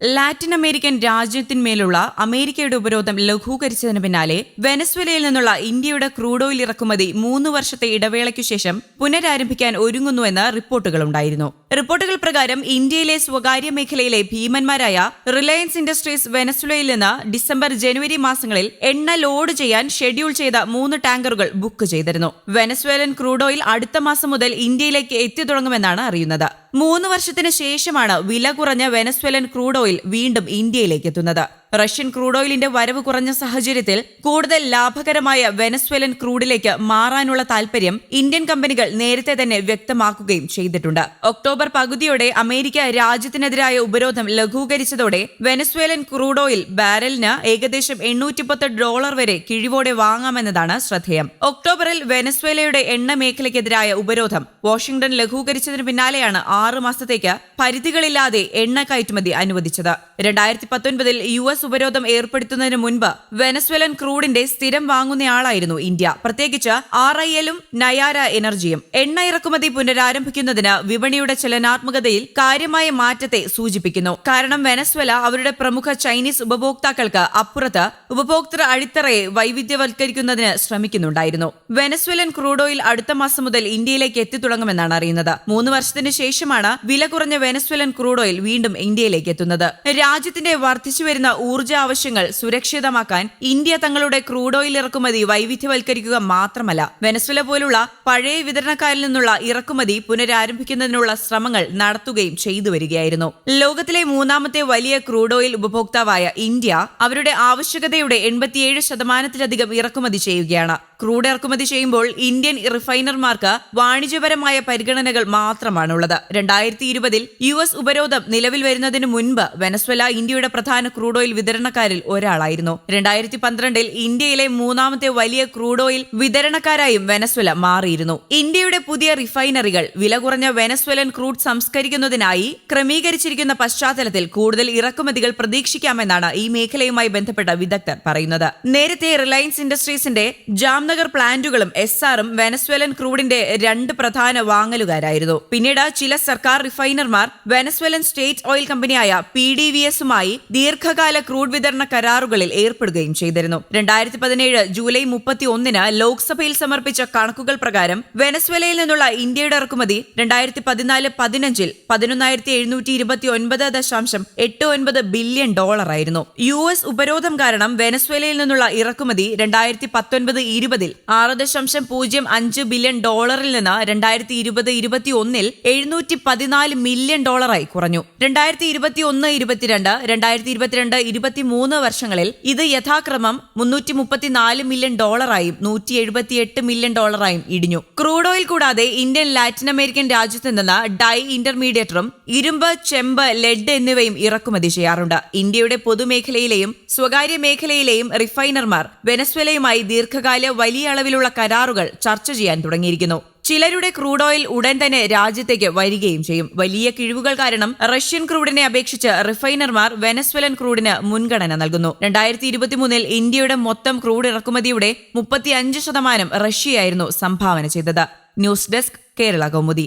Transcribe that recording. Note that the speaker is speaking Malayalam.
ലാറ്റിൻ അമേരിക്കൻ രാജ്യത്തിന്മേലുള്ള അമേരിക്കയുടെ ഉപരോധം ലഘൂകരിച്ചതിന് പിന്നാലെ വെനസ്വലയിൽ നിന്നുള്ള ഇന്ത്യയുടെ ക്രൂഡ് ഓയിൽ ഇറക്കുമതി മൂന്ന് വർഷത്തെ ഇടവേളയ്ക്കു ശേഷം പുനരാരംഭിക്കാൻ ഒരുങ്ങുന്നുവെന്ന് റിപ്പോർട്ടുകളുണ്ടായിരുന്നു. റിപ്പോർട്ടുകൾ പ്രകാരം ഇന്ത്യയിലെ സ്വകാര്യ മേഖലയിലെ ഭീമന്മാരായ റിലയൻസ് ഇൻഡസ്ട്രീസ് വെനസുലയിൽ നിന്ന് ഡിസംബർ ജനുവരി മാസങ്ങളിൽ എണ്ണ ലോഡ് ചെയ്യാൻ ഷെഡ്യൂൾ ചെയ്ത മൂന്ന് ടാങ്കറുകൾ ബുക്ക് ചെയ്തിരുന്നു. വെനസ്വേലൻ ക്രൂഡ് ഓയിൽ അടുത്ത മാസം മുതൽ ഇന്ത്യയിലേക്ക് എത്തി തുടങ്ങുമെന്നാണ് അറിയുന്നത്. മൂന്ന് വർഷത്തിന് ശേഷമാണ് വില കുറഞ്ഞ വെനസ്വേലൻ ക്രൂഡ് ഓയിൽ വീണ്ടും ഇന്ത്യയിലേക്ക് എത്തുന്നത്. റഷ്യൻ ക്രൂഡ് ഓയിലിന്റെ വരവ് കുറഞ്ഞ സാഹചര്യത്തിൽ കൂടുതൽ ലാഭകരമായ വെനസ്വേലൻ ക്രൂഡിലേക്ക് മാറാനുള്ള താൽപര്യം ഇന്ത്യൻ കമ്പനികൾ നേരത്തെ തന്നെ വ്യക്തമാക്കുകയും ചെയ്തിട്ടുണ്ട്. ഒക്ടോബർ പകുതിയോടെ അമേരിക്ക രാജ്യത്തിനെതിരായ ഉപരോധം ലഘൂകരിച്ചതോടെ വെനസ്വേലൻ ക്രൂഡ് ഓയിൽ ബാരലിന് ഏകദേശം എണ്ണൂറ്റിപ്പത്ത് ഡോളർ വരെ കിഴിവോടെ വാങ്ങാമെന്നതാണ് ശ്രദ്ധേയം. ഒക്ടോബറിൽ വെനസ്വേലയുടെ എണ്ണ മേഖലയ്ക്കെതിരായ ഉപരോധം വാഷിംഗ്ടൺ ലഘൂകരിച്ചതിന് പിന്നാലെയാണ് ആറ് മാസത്തേക്ക് പരിധികളില്ലാതെ എണ്ണ കയറ്റുമതി അനുവദിച്ചത്. രണ്ടായിരത്തി പത്തൊൻപതിൽ യു എസ് ഉപരോധം ഏർപ്പെടുത്തുന്നതിന് മുൻപ് വെനസ്വലൻ ക്രൂഡിന്റെ സ്ഥിരം വാങ്ങുന്നയാളായിരുന്നു ഇന്ത്യ. പ്രത്യേകിച്ച് ആർ ഐ എല്ലും നയാര എനർജിയും എണ്ണ ഇറക്കുമതി പുനരാരംഭിക്കുന്നതിന് വിപണിയുടെ ചലനാത്മകതയിൽ കാര്യമായ മാറ്റത്തെ സൂചിപ്പിക്കുന്നു. കാരണം വെനസ്വല അവരുടെ പ്രമുഖ ചൈനീസ് ഉപഭോക്താക്കൾക്ക് അപ്പുറത്ത് ഉപഭോക്തൃ അടിത്തറയെ വൈവിധ്യവൽക്കരിക്കുന്നതിന് ശ്രമിക്കുന്നുണ്ടായിരുന്നു. വെനസ്വലൻ ക്രൂഡ് ഓയിൽ അടുത്ത മാസം മുതൽ ഇന്ത്യയിലേക്ക് എത്തിത്തുടങ്ങുമെന്നാണ് അറിയുന്നത്. മൂന്ന് വർഷത്തിന് ശേഷമാണ് വില കുറഞ്ഞ വെനസ്വലൻ ക്രൂഡ് ഓയിൽ വീണ്ടും ഇന്ത്യയിലേക്ക് എത്തുന്നത്. രാജ്യത്തിന്റെ വർദ്ധിച്ചുവരുന്ന ഊർജ ആവശ്യങ്ങൾ സുരക്ഷിതമാക്കാൻ ഇന്ത്യ തങ്ങളുടെ ക്രൂഡ് ഓയിൽ ഇറക്കുമതി വൈവിധ്യവൽക്കരിക്കുക മാത്രമല്ല വെനസ്വല പോലുള്ള പഴയ വിതരണക്കാരിൽ നിന്നുള്ള ഇറക്കുമതി പുനരാരംഭിക്കുന്നതിനുള്ള ശ്രമങ്ങൾ നടത്തുകയും ചെയ്തു വരികയായിരുന്നു. ലോകത്തിലെ മൂന്നാമത്തെ വലിയ ക്രൂഡ് ഓയിൽ ഉപഭോക്താവായ ഇന്ത്യ അവരുടെ ആവശ്യകതയുടെ എൺപത്തിയേഴ് ശതമാനത്തിലധികം ഇറക്കുമതി ചെയ്യുകയാണ്. ക്രൂഡ് ഇറക്കുമതി ചെയ്യുമ്പോൾ ഇന്ത്യൻ റിഫൈനർമാർക്ക് വാണിജ്യപരമായ പരിഗണനകൾ മാത്രമാണുള്ളത്. രണ്ടായിരത്തി ഇരുപതിൽ യു എസ് ഉപരോധം നിലവിൽ വരുന്നതിന് മുൻപ് വെനസ്വല ഇന്ത്യയുടെ പ്രധാന ക്രൂഡ് ഓയിൽ വിതരണക്കാരിൽ ഒരാളായിരുന്നു. രണ്ടായിരത്തി പന്ത്രണ്ടിൽ ഇന്ത്യയിലെ മൂന്നാമത്തെ വലിയ ക്രൂഡ് ഓയിൽ വിതരണക്കാരായും വെനസ്വല മാറിയിരുന്നു. ഇന്ത്യയുടെ പുതിയ റിഫൈനറികൾ വില കുറഞ്ഞ വെനസ്വലൻ ക്രൂഡ് സംസ്കരിക്കുന്നതിനായി ക്രമീകരിച്ചിരിക്കുന്ന പശ്ചാത്തലത്തിൽ കൂടുതൽ ഇറക്കുമതികൾ പ്രതീക്ഷിക്കാമെന്നാണ് ഈ മേഖലയുമായി ബന്ധപ്പെട്ട വിദഗ്ധർ പറയുന്നത്. നേരത്തെ റിലയൻസ് ഇൻഡസ്ട്രീസിന്റെ ജാംനഗർ പ്ലാന്റുകളും എസ് ആറും വെനസ്വേലൻ ക്രൂഡിന്റെ രണ്ട് പ്രധാന വാങ്ങലുകാരായിരുന്നു. പിന്നീട് ചില സർക്കാർ റിഫൈനർമാർ വെനസ്വേലൻ സ്റ്റേറ്റ് ഓയിൽ കമ്പനിയായ പി ഡി വി എസുമായി ദീർഘകാല ക്രൂഡ് വിതരണ കരാറുകളിൽ ഏർപ്പെടുകയും ചെയ്തിരുന്നു. രണ്ടായിരത്തി പതിനേഴ് ജൂലൈ മുപ്പത്തി ഒന്നിന് ലോക്സഭയിൽ സമർപ്പിച്ച കണക്കുകൾ പ്രകാരം വെനസ്വേലയിൽ നിന്നുള്ള ഇന്ത്യയുടെ ഇറക്കുമതി രണ്ടായിരത്തി പതിനാല് പതിനഞ്ചിൽ പതിനൊന്നായിരത്തി എഴുന്നൂറ്റി ഇരുപത്തി ഒൻപത് ദശാംശം എട്ട് ഒൻപത് ബില്യൺ ഡോളറായിരുന്നു. യു എസ് ഉപരോധം കാരണം വെനസ്വേലയിൽ നിന്നുള്ള ഇറക്കുമതി രണ്ടായിരത്തി പത്തൊൻപത് ഇരുപതിൽ ആറ് ദശാംശം പൂജ്യം അഞ്ച് ബില്യൺ ഡോളറിൽ നിന്ന് രണ്ടായിരത്തി ഇരുപത് ഇരുപത്തി ഒന്നിൽ എഴുന്നൂറ്റി പതിനാല് മില്യൺ ഡോളറായി കുറഞ്ഞു. രണ്ടായിരത്തി ഇരുപത്തി ഒന്ന് ഇരുപത്തിരണ്ട് രണ്ടായിരത്തി ഇരുപത്തിരണ്ട് ഇരുപത്തി മൂന്ന് വർഷങ്ങളിൽ ഇത് യഥാക്രമം മുന്നൂറ്റി മുപ്പത്തിനാല് മില്യൺ ഡോളറായും നൂറ്റി എഴുപത്തിയെട്ട് മില്യൺ ഡോളറായും ഇടിഞ്ഞു. ക്രൂഡ് ഓയിൽ കൂടാതെ ഇന്ത്യൻ ലാറ്റിൻ അമേരിക്കൻ രാജ്യത്ത് നിന്ന് ഡൈ ഇന്റർമീഡിയറ്ററും ഇരുമ്പ് ചെമ്പ് ലെഡ് എന്നിവയും ഇറക്കുമതി ചെയ്യാറുണ്ട്. ഇന്ത്യയുടെ പൊതുമേഖലയിലെയും സ്വകാര്യ മേഖലയിലെയും റിഫൈനർമാർ വെനസ്വലയുമായി ദീർഘകാല വലിയ അളവിലുള്ള കരാറുകൾ ചർച്ച ചെയ്യാൻ തുടങ്ങിയിരിക്കുന്നു. ചിലരുടെ ക്രൂഡ് ഓയിൽ ഉടൻ തന്നെ രാജ്യത്തേക്ക് വരികയും ചെയ്യും. വലിയ കിഴിവുകൾ കാരണം റഷ്യൻ ക്രൂഡിനെ അപേക്ഷിച്ച് റിഫൈനർമാർ വെനസ്വലൻ ക്രൂഡിന് മുൻഗണന നൽകുന്നു. രണ്ടായിരത്തി ഇരുപത്തിമൂന്നിൽ ഇന്ത്യയുടെ മൊത്തം ക്രൂഡ് ഇറക്കുമതിയുടെ മുപ്പത്തിയഞ്ച് ശതമാനം റഷ്യയായിരുന്നു സംഭാവന ചെയ്തത്. News desk Kerala Kaumudi.